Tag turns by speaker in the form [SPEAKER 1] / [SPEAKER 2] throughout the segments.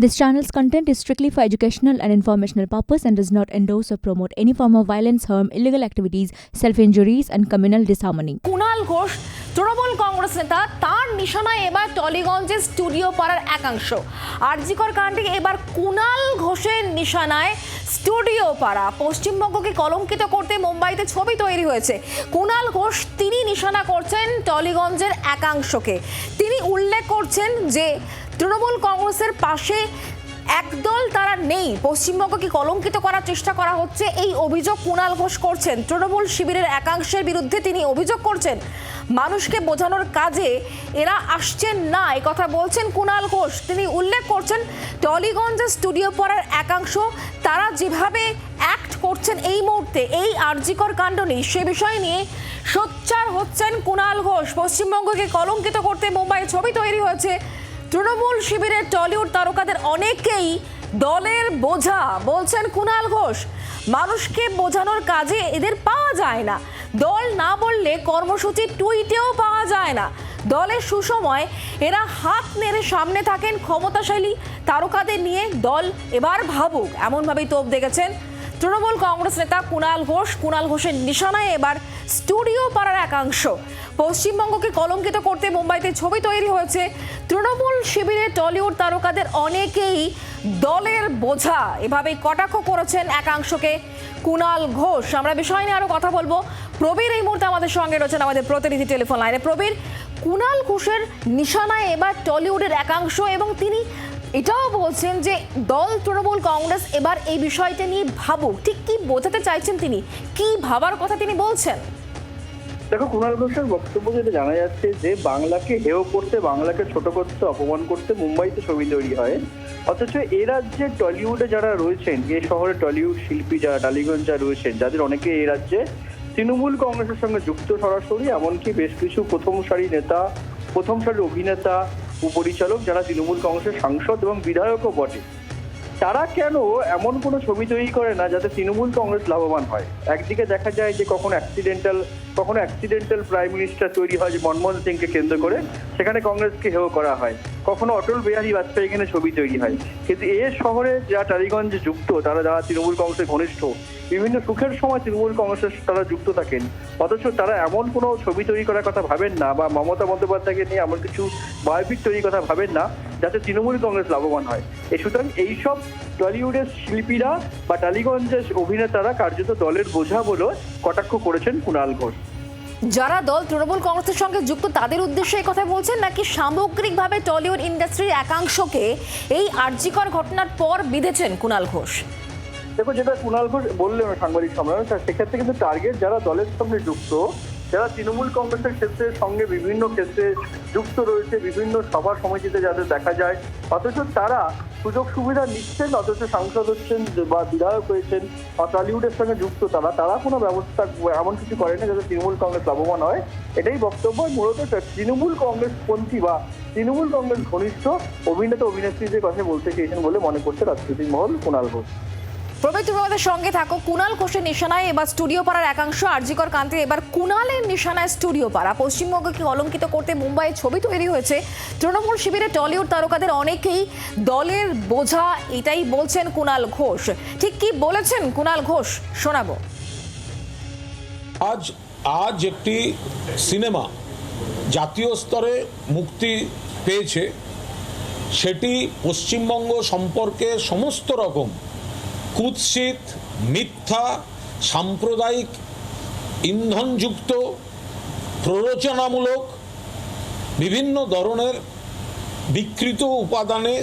[SPEAKER 1] This channel's content is strictly for educational and informational purpose and does not endorse or promote any form of violence, harm, illegal activities, self-injuries and communal disharmony.
[SPEAKER 2] Kunal Ghosh Trinamool Congress নেতা তার নিশানায় এবার টলিগঞ্জের studio পাড়ার একাংশ আরজিকর কাণ্ডে এবার কুণাল ঘোষের নিশানায় studio পাড়া পশ্চিমবঙ্গকে কলঙ্কিত করতে মুম্বাইতে ছবি তৈরি হয়েছে কুণাল ঘোষ তিনি নিশানা করছেন টলিগঞ্জের একাংশকে তিনি উল্লেখ করছেন যে তৃণমূল কংগ্রেসের পাশে একদল তারা নেই। পশ্চিমবঙ্গকে কলঙ্কিত করার চেষ্টা করা হচ্ছে। এই অভিযোগ কুণাল ঘোষ করছেন। তৃণমূল শিবিরের একাংশের বিরুদ্ধে তিনি অভিযোগ করছেন। মানুষকে বোঝানোর কাজে এরা আসছেন না এই কথা বলছেন কুণাল ঘোষ। তিনি উল্লেখ করছেন, টলিগঞ্জের স্টুডিও পড়ার একাংশ তারা যেভাবে অ্যাক্ট করছেন এই মুহূর্তে, এই আর্জিকর কাণ্ড নেই। সে বিষয় নিয়ে সোচ্চার হচ্ছেন কুণাল ঘোষ। পশ্চিমবঙ্গকে কলঙ্কিত করতে মুম্বাই ছবি তৈরি হয়েছে। তৃণমূল শিবিরের টলিউড তারকাদের অনেকেই দলের বোঝা বলছেন কুণাল ঘোষ। মানুষকে বোঝানোর কাজে এদের পাওয়া যায় না। দল না বললে কর্মসূচি টুইটেও পাওয়া যায় না। দলের সুসময় এরা হাত নেড়ে সামনে থাকেন ক্ষমতাশালী তারকাদের নিয়ে দল এবার ভাবুক। এমনভাবেই তোপ দেখেছেন তৃণমূল কংগ্রেস নেতা কুণাল ঘোষ। কুণাল ঘোষের নিশানায় এবার স্টুডিও পাড়ার একাংশ। পশ্চিমবঙ্গকে কলঙ্কিত করতে মুম্বাইতে ছবি তৈরি হয়েছে। তৃণমূল শিবিরে টলিউড তারকাদের অনেকেই দলের বোঝা। এভাবেই কটাক্ষ করেছেন একাংশকে কুণাল ঘোষ। আমরা বিষয় নিয়ে আরও কথা বলব। প্রবীর এই মুহূর্তে আমাদের সঙ্গে রয়েছেন আমাদের প্রতিনিধি টেলিফোন লাইনে। প্রবীর, কুণাল ঘোষের নিশানায় এবার টলিউডের একাংশ এবং তিনি এটাও বলছেন যে দল তৃণমূল কংগ্রেস এবার এই বিষয়টা নিয়ে ভাবুক। ঠিক কি বোঝাতে চাইছেন তিনি? কি ভাবার কথা তিনি বলছেন?
[SPEAKER 3] দেখো কুণাল ঘোষের বক্তব্য যেটা জানা যাচ্ছে যে বাংলাকে হেয় করতে, বাংলাকে ছোট করতে, অপমান করতে মুম্বাইতে ছবি তৈরি হয়। অথচ এ রাজ্যে টলিউডে যারা রয়েছেন, এ শহরে টলিউড শিল্পী যারা, টালিগঞ্জ যারা রয়েছেন, যাদের অনেকে এই রাজ্যে তৃণমূল কংগ্রেসের সঙ্গে যুক্ত সরাসরি, এমনকি বেশ কিছু প্রথম সারি নেতা, প্রথম সারির অভিনেতা উপপরিচালক যারা তৃণমূল কংগ্রেসের সাংসদ এবং বিধায়কও বটে, তারা কেন এমন কোনো ছবি তৈরি করে না যাতে তৃণমূল কংগ্রেস লাভবান হয়? একদিকে দেখা যায় যে কখন অ্যাক্সিডেন্টাল কখনো অ্যাক্সিডেন্টাল প্রাইম মিনিস্টার তৈরি হয় যে মনমোহন সিংকে কেন্দ্র করে। সেখানে কংগ্রেসকে হেয় করা হয়। কখনো অটল বিহারী বাজপেয়ী এখানে ছবি তৈরি হয়। কিন্তু এ শহরে যারা টালিগঞ্জে যুক্ত, তারা যারা তৃণমূল কংগ্রেসের ঘনিষ্ঠ, বিভিন্ন সুখের সময় তৃণমূল কংগ্রেসের তারা যুক্ত থাকেন। অথচ তারা এমন কোনো ছবি তৈরি করার কথা ভাবেন না বা মমতা বন্দ্যোপাধ্যায়কে নিয়ে এমন কিছু বায়োপিক তৈরির কথা ভাবেন না, যাতে তৃণমূল কংগ্রেস লাভবান হয়। এ সুতরাং এইসব টলিউডের শিল্পীরা বা টালিগঞ্জের অভিনেতারা কার্যত দলের বোঝা বলে কটাক্ষ করেছেন কুণাল ঘোষ।
[SPEAKER 2] যারা দল তৃণমূল কংগ্রেসের সঙ্গে যুক্ত তাদের উদ্দেশ্যে এই কথা বলছেন নাকি সামগ্রিকভাবে টলিউড ইন্ডাস্ট্রির একাংশকে এই আর্যিকর ঘটনার পর বিঁধেছেন কুণাল ঘোষ?
[SPEAKER 3] দেখো যেটা কুণাল ঘোষ বললেন সাংবাদিক সম্মেলনে সেক্ষেত্রে কিন্তু টার্গেট যারা দলের সঙ্গে যুক্ত যারা তৃণমূল কংগ্রেসের ক্ষেত্রে সঙ্গে বিভিন্ন ক্ষেত্রে যুক্ত রয়েছে বিভিন্ন সভা সমিতিতে যাদের দেখা যায়। অথচ তারা সুযোগ সুবিধা নিচ্ছেন, অথচ সাংসদ হচ্ছেন বা বিধায়ক হয়েছেন বা টলিউডের সঙ্গে যুক্ত তারা তারা কোনো ব্যবস্থা এমন কিছু করে না যাতে তৃণমূল কংগ্রেস লাভবান হয়। এটাই বক্তব্য। মূলত তৃণমূল কংগ্রেস পন্থী বা তৃণমূল কংগ্রেস ঘনিষ্ঠ অভিনেতা, অভিনেত্রীদের কথা বলতে চেয়েছেন বলে মনে করছে রাজনৈতিক মহল কুণাল ঘোষ।
[SPEAKER 2] প্রবীর তুমি আমাদের সঙ্গে থাকো। কুণাল ঘোষের নিশানায় এবার স্টুডিও পাড়ার একাংশ। আরজিকর কান্তি এবার কুণালের নিশানায় স্টুডিও পাড়া। পশ্চিমবঙ্গকে অলঙ্কিত করতে মুম্বাইয়ে ছবি তৈরি হয়েছে। তৃণমূল শিবিরে টলিউড তারকাদের অনেকেই দলের বোঝা এটাই বলছেন কুণাল ঘোষ। ঠিক কি বলেছেন কুণাল ঘোষ? শোনাবো।
[SPEAKER 4] আজ আজ একটি সিনেমা জাতীয় স্তরে মুক্তি পেয়েছে। সেটি পশ্চিমবঙ্গ সম্পর্কে সমস্ত রকম কুৎসিত, মিথ্যা, সাম্প্রদায়িক, ইন্ধনযুক্ত, প্ররোচনামূলক, বিভিন্ন ধরনের বিকৃত উপাদানে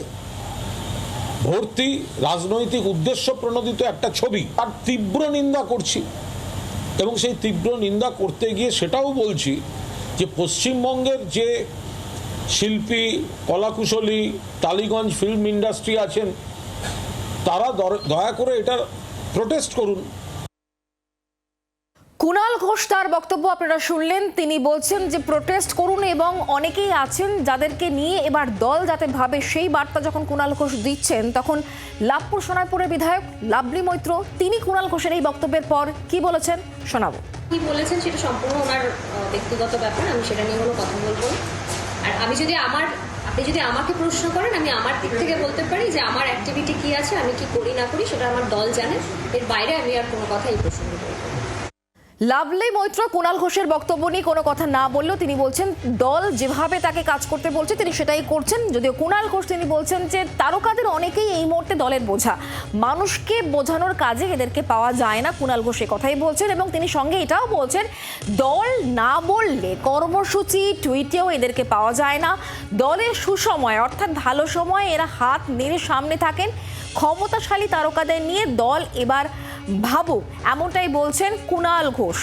[SPEAKER 4] ভর্তি রাজনৈতিক উদ্দেশ্য প্রণোদিত একটা ছবি। আর তীব্র নিন্দা করছি। এবং সেই তীব্র নিন্দা করতে গিয়ে সেটাও বলছি যে পশ্চিমবঙ্গের যে শিল্পী, কলাকুশলী, টালিগঞ্জ ফিল্ম ইন্ডাস্ট্রি আছেন তারা দয়া করে এটার প্রোটেস্ট করুন।
[SPEAKER 2] কুণাল ঘোষ তার বক্তব্য আপনারা শুনলেন। তিনি বলছেন যে প্রোটেস্ট করুন এবং অনেকেই আছেন যাদেরকে নিয়ে এবার দল যাতে ভাবে। সেই বার্তা যখন কুণাল ঘোষ দিচ্ছেন তখন লাভপুর সোনারপুরের বিধায়ক লাভলি মৈত্র তিনি কুণাল ঘোষের এই বক্তব্যের পর কি বলেছেন? শোনাবো।
[SPEAKER 5] কি বলেছেন সেটা সম্পূর্ণ ওনার ব্যক্তিগত ব্যাপার আমি সেটা নিয়ে কোনো কথা বলব আর আমি যদি আমার আপনি যদি আমাকে প্রশ্ন করেন, আমি আমার দিক থেকে বলতে পারি যে আমার অ্যাক্টিভিটি কি আছে, আমি কি করি না করি, সেটা আমার দল জানে এর বাইরে আমি আর কোনো কথা এই না।
[SPEAKER 2] লাভলি মৈত্র কুণাল ঘোষের বক্তব্য নিয়ে কোনো কথা না বললেও তিনি বলছেন, দল যেভাবে তাকে কাজ করতে বলছে, তিনি সেটাই করছেন। যদিও কুণাল ঘোষ তিনি বলছেন যে, তারকাদের অনেকেই এই মুহূর্তে দলের বোঝা। মানুষকে বোঝানোর কাজে এদেরকে পাওয়া যায় না কুণাল ঘোষ কথাই বলছেন এবং তিনি সঙ্গে এটাও বলছেন, দল না বললে কর্মসূচি, টুইটেও এদেরকে পাওয়া যায় না। দলের সুসময়, অর্থাৎ ভালো সময়, এরা হাত নেড়ে সামনে থাকেন। ক্ষমতাশালী তারকাদের নিয়ে দল এবার ভাবুক এমনটাই বলছেন কুণাল ঘোষ।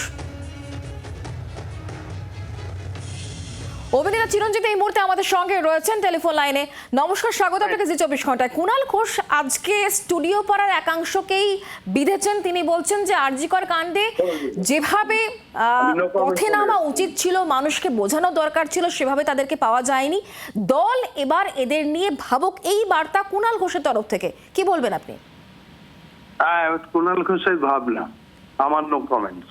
[SPEAKER 2] অভিনেতা চিরঞ্জিত এই মুহূর্তে আমাদের সঙ্গে রয়েছেন টেলিফোন লাইনে। নমস্কার স্বাগত আপনাকে জি চব্বিশ ঘন্টায়। কুণাল ঘোষ আজকে স্টুডিও পাড়ার একাংশকেই বিধেছেন। তিনি বলছেন যে আরজিকর কাণ্ডে যেভাবে আহ, পথে নামা উচিত ছিল মানুষকে বোঝানো দরকার ছিল সেভাবে তাদেরকে পাওয়া যায়নি। দল এবার এদের নিয়ে ভাবুক এই বার্তা কুণাল ঘোষের তরফ থেকে। কি বলবেন আপনি?
[SPEAKER 6] কুণাল ঘোষের ভাবনা আমার নো কমেন্টস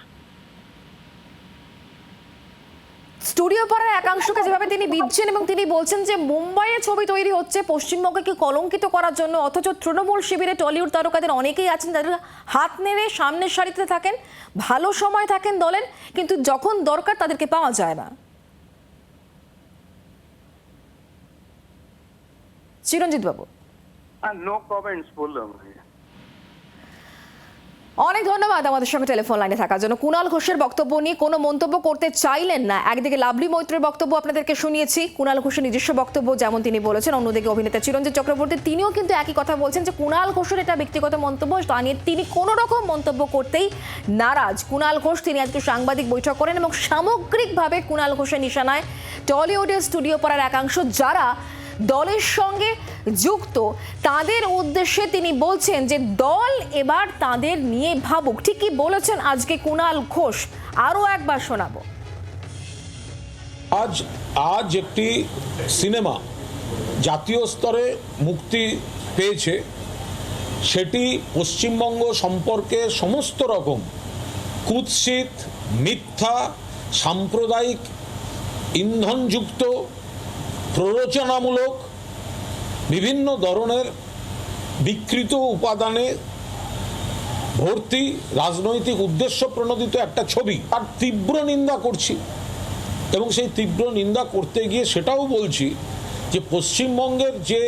[SPEAKER 2] স্টুডিও পাড়ার একাংশকে যেভাবে তিনি বিধছেন এবং তিনি বলছেন যে মুম্বাইয়ে ছবি তৈরি হচ্ছে পশ্চিমবঙ্গকে কলঙ্কিত করার জন্য অথচ তৃণমূল শিবিরে টলিউড তারকাদের অনেকেই আছেন যারা হাত নেড়ে সামনের সারিতে থাকেন ভালো সময় থাকেন দলের কিন্তু যখন দরকার তাদেরকে পাওয়া যায় না। চিরঞ্জিত বাবু।
[SPEAKER 6] নো কমেন্টস বললাম
[SPEAKER 2] অনেক ধন্যবাদ আমাদের সঙ্গে টেলিফোন লাইনে থাকার জন্য। কুণাল ঘোষের বক্তব্য নিয়ে কোনো মন্তব্য করতে চাইলেন না। একদিকে লাভলি মৈত্রের বক্তব্য আপনাদেরকে শুনিয়েছি। কুণাল ঘোষের নিজস্ব বক্তব্য যেমন তিনি বলেছেন, অন্যদিকে অভিনেতা চিরঞ্জিত চক্রবর্তী তিনিও কিন্তু একই কথা বলছেন যে কুণাল ঘোষের এটা ব্যক্তিগত মন্তব্য, তা নিয়ে তিনি কোনো রকম মন্তব্য করতেই নারাজ। কুণাল ঘোষ, তিনি আজকে সাংবাদিক বৈঠক করেন এবং সামগ্রিকভাবে কুণাল ঘোষের নিশানায় টলিউডের স্টুডিও পাড়ার একাংশ যারা দলের সঙ্গে যুক্ত। তাদের উদ্দেশ্যে তিনি বলছেন যে, দল এবার তাদের নিয়ে ভাবুক। ঠিক কি বলেছেন আজকে কুণাল ঘোষ। আরও একবার শোনাবো।
[SPEAKER 4] আজ আজ একটি সিনেমা জাতীয় স্তরে মুক্তি পেয়েছে। সেটি পশ্চিমবঙ্গ সম্পর্কে সমস্ত রকম কুৎসিত, মিথ্যা, সাম্প্রদায়িক, ইন্ধনযুক্ত প্ররোচনামূলক বিভিন্ন ধরনের বিকৃত উপাদানে ভর্তি রাজনৈতিক উদ্দেশ্য প্রণোদিত একটা ছবি। আর তীব্র নিন্দা করছি। এবং সেই তীব্র নিন্দা করতে গিয়ে সেটাও বলছি যে পশ্চিমবঙ্গের যে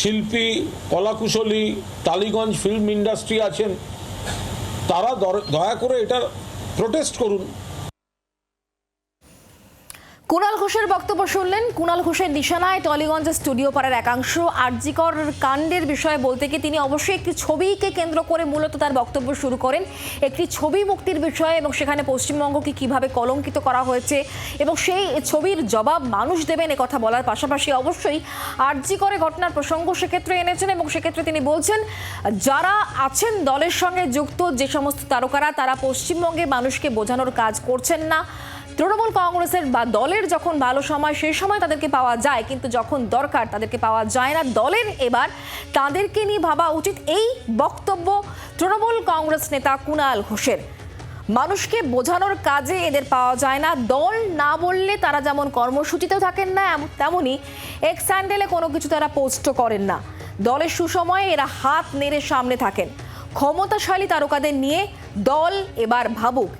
[SPEAKER 4] শিল্পী কলাকুশলী টালিগঞ্জ ফিল্ম ইন্ডাস্ট্রি আছেন, তারা দয়া করে এটার প্রোটেস্ট করুন।
[SPEAKER 2] কুণাল ঘোষের বক্তব্য শুনলেন। কুণাল ঘোষের নিশানায় টলিগঞ্জের স্টুডিও পাড়ার একাংশ আরজিকর কাণ্ডের বিষয়ে বলতে গিয়ে তিনি অবশ্যই একটি ছবিকে কেন্দ্র করে মূলত তার বক্তব্য শুরু করেন। একটি ছবি মুক্তির বিষয়ে এবং সেখানে পশ্চিমবঙ্গকে কীভাবে কলঙ্কিত করা হয়েছে এবং সেই ছবির জবাব মানুষ দেবেন কথা বলার পাশাপাশি অবশ্যই আরজিকরে ঘটনার প্রসঙ্গ সেক্ষেত্রে এনেছেন এবং সেক্ষেত্রে তিনি বলছেন, যারা আছেন দলের সঙ্গে যুক্ত যে সমস্ত তারকারা, তারা পশ্চিমবঙ্গে মানুষকে বোঝানোর কাজ করছেন না। তৃণমূল কংগ্রেসের বা দলের যখন ভালো সময়, সেই সময় তাদেরকে পাওয়া যায়, কিন্তু যখন দরকার তাদেরকে পাওয়া যায় না। দলের এবার তাদেরকে নিয়ে ভাবা উচিত এই বক্তব্য তৃণমূল কংগ্রেস নেতা কুণাল ঘোষের। মানুষকে বোঝানোর কাজে এদের পাওয়া যায় না। দল না বললে তারা যেমন কর্মসূচিতেও থাকেন না, এম- তেমনি এক্স স্যান্ডেলে কোনো কিছু তারা পোস্টও করেন না। দলের সুসময়ে এরা হাত নেড়ে সামনে থাকেন। ক্ষমতাশালী তারকাদের নিয়ে দল এবার ভাবুক।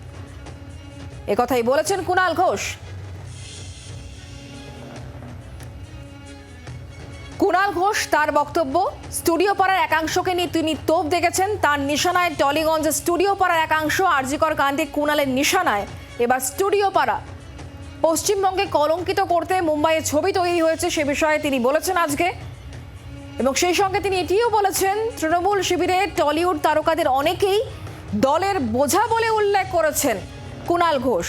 [SPEAKER 2] একথাই বলেছেন কুণাল ঘোষ। কুণাল ঘোষ তার বক্তব্য, স্টুডিও পাড়ার একাংশকে নিয়ে তিনি তোপ দেখেছেন। তার নিশানায় টলিগঞ্জের স্টুডিও পাড়ার একাংশ আরজিকর কাণ্ডে কুণালের নিশানায়। এবার স্টুডিও পাড়া পশ্চিমবঙ্গে কলঙ্কিত করতে মুম্বাইয়ে ছবি তৈরি হয়েছে সে বিষয়ে তিনি বলেছেন আজকে। এবং সেই সঙ্গে তিনি এটিও বলেছেন, তৃণমূল শিবিরে টলিউড তারকাদের অনেকেই দলের বোঝা বলে উল্লেখ করেছেন। কুণাল ঘোষ।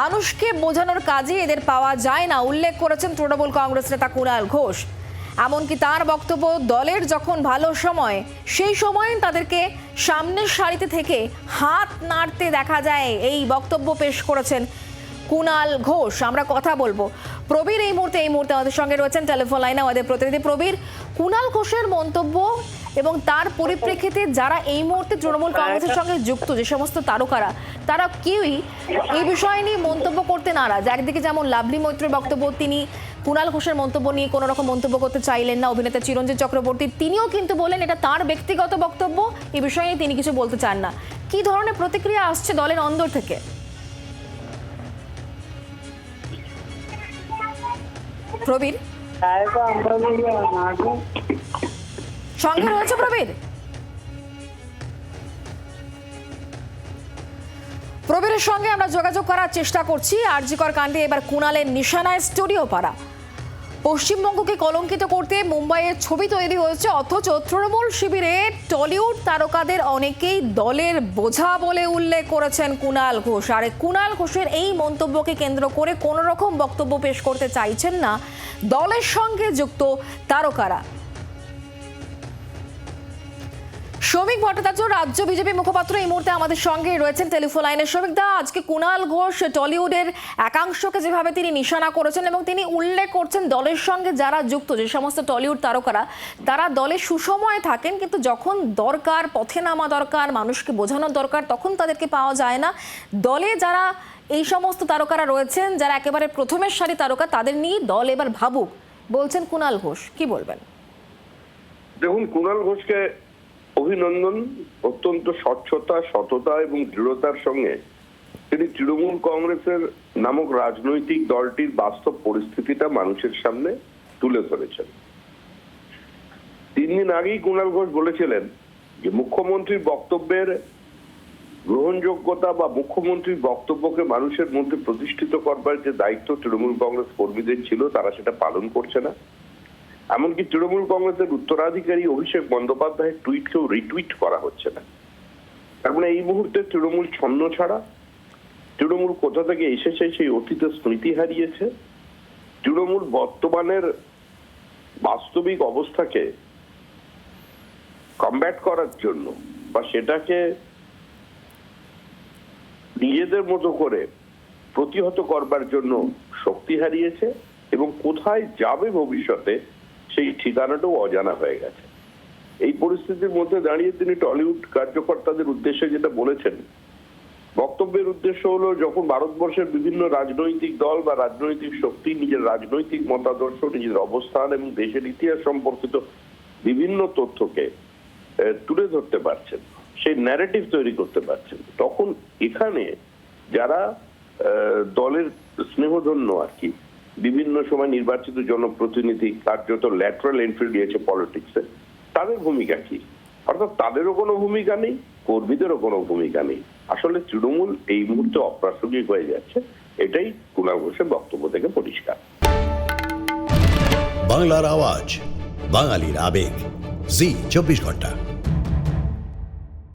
[SPEAKER 2] মানুষকে বোঝানোর কাজে এদের পাওয়া যায় না, উল্লেখ করেছেন তৃণমূল কংগ্রেস নেতা কুণাল ঘোষ। এমনকি তার বক্তব্য, দলের যখন ভালো সময়, সেই সময় তাদেরকে সামনের সারিতে থেকে হাত নাড়তে দেখা যায়। এই বক্তব্য পেশ করেছেন কুণাল ঘোষ। আমরা কথা বলব। প্রবীর এই মুহূর্তে এই মুহূর্তে আমাদের সঙ্গে রয়েছেন টেলিফোন লাইনে আমাদের প্রতিনিধি প্রবীর। কুণাল ঘোষের মন্তব্য এবং তার পরিপ্রেক্ষিতে যারা এই মুহূর্তে তৃণমূল কংগ্রেসের সঙ্গে যুক্ত যে সমস্ত তারকারা তারা কেউই এই বিষয় নিয়ে মন্তব্য করতে নারাজ। একদিকে যেমন লাভলি মৈত্রের বক্তব্য তিনি কুণাল ঘোষের মন্তব্য নিয়ে কোনো রকম মন্তব্য করতে চাইলেন না অভিনেতা চিরঞ্জিত চক্রবর্তী তিনিও কিন্তু বলেন এটা তার ব্যক্তিগত বক্তব্য এই বিষয়ে তিনি কিছু বলতে চান না। কি ধরনের প্রতিক্রিয়া আসছে দলের অন্দর থেকে? প্রবীর? সঙ্গে রয়েছে প্রবীর। প্রবীরের সঙ্গে আমরা যোগাযোগ করার চেষ্টা করছি। আরজিকর কাণ্ডে এবার কুণালের নিশানায় স্টুডিও পাড়া। পশ্চিমবঙ্গকে কলঙ্কিত করতে মুম্বাইয়ের ছবি তৈরি হয়েছে, অথচ তৃণমূল শিবিরে টলিউড তারকাদের অনেকেই দলের বোঝা বলে উল্লেখ করেছেন কুণাল ঘোষ। আর কুণাল ঘোষের এই মন্তব্যকে কেন্দ্র করে কোনো রকম বক্তব্য পেশ করতে চাইছেন না দলের সঙ্গে যুক্ত তারকারা। শ্রমিক ভট্টাচার্য, রাজ্য বিজেপি মুখপাত্র এই মুহূর্তে আমাদের সঙ্গে রয়েছেন টেলিফোন লাইনে। শ্রমিক দা, আজকে কুণাল ঘোষ টলিউডের একাংশকে যেভাবে তিনি নিশানা করেছেন এবং তিনি উল্লেখ করছেন দলের সঙ্গে যারা যুক্ত, যে সমস্ত টলিউড তারকারা, তারা দলে সুসময়ে থাকেন, কিন্তু যখন দরকার, পথে নামা দরকার, মানুষকে বোঝানোর দরকার, তখন তাদেরকে পাওয়া যায় না। দলে যারা এই সমস্ত তারকারা রয়েছেন, যারা একেবারে প্রথমের সারি তারকা, তাদের নিয়ে দল এবার ভাবুক, বলছেন কুণাল ঘোষ। কি বলবেন?
[SPEAKER 7] দেখুন কুণাল ঘোষকে অভিনন্দন অত্যন্ত স্বচ্ছতা, সততা এবং দৃঢ়তার সঙ্গে তিনি তৃণমূল কংগ্রেসের নামক রাজনৈতিক দলটির বাস্তব পরিস্থিতিটা মানুষের সামনে তুলে ধরেছেন। তিন দিন আগেই কুণাল ঘোষ বলেছিলেন যে মুখ্যমন্ত্রীর বক্তব্যের গ্রহণযোগ্যতা বা মুখ্যমন্ত্রীর বক্তব্যকে মানুষের মধ্যে প্রতিষ্ঠিত করবার যে দায়িত্ব তৃণমূল কংগ্রেস কর্মীদের ছিল, তারা সেটা পালন করছে না। এমনকি তৃণমূল কংগ্রেসের উত্তরাধিকারী অভিষেক বন্দ্যোপাধ্যায়ের টুইটকেও রিটুইট করা হচ্ছে না। তার মানে এই মুহূর্তে তৃণমূল ছন্ন ছাড়া, তৃণমূল কোথা থেকে এসেছে সেই অতীতের স্মৃতি হারিয়েছে, তৃণমূল বর্তমানের বাস্তবিক অবস্থাকে কমব্যাট করার জন্য বা সেটাকে নিজেদের মতো করে প্রতিহত করবার জন্য শক্তি হারিয়েছে এবং কোথায় যাবে ভবিষ্যতে সেই ঠিকানাটাও অজানা হয়ে গেছে। এই পরিস্থিতির মধ্যে দাঁড়িয়ে তিনি টলিউড কার্যকর্তাদের উদ্দেশ্যে যেটা বলেছেন, বক্তব্যের উদ্দেশ্য হলো যখন ভারতবর্ষের বিভিন্ন রাজনৈতিক দল বা রাজনৈতিক শক্তি নিজের রাজনৈতিক মতাদর্শ, নিজের অবস্থান এবং দেশের ইতিহাস সম্পর্কিত বিভিন্ন তথ্যকে তুলে ধরতে পারছেন, সেই ন্যারেটিভ তৈরি করতে পারছেন। তখন এখানে যারা দলের স্নেহধন্য আর কি বিভিন্ন সময় নির্বাচিত জনপ্রতিনিধি কার্যত ল্যাটারাল এন্ট্রি দিয়েছে পলিটিক্সে তাদের ভূমিকা কি? অর্থাৎ তাদেরও কোনো ভূমিকা নেই, কর্মীদেরও কোনো ভূমিকা নেই। আসলে তৃণমূল এই মুহূর্তে অপ্রাসঙ্গিক হয়ে যাচ্ছে। এটাই কুণাল ঘোষের বক্তব্য থেকে পরিষ্কার।
[SPEAKER 8] বাংলার আওয়াজ, বাঙালির আবেগ। জি, চব্বিশ ঘণ্টা।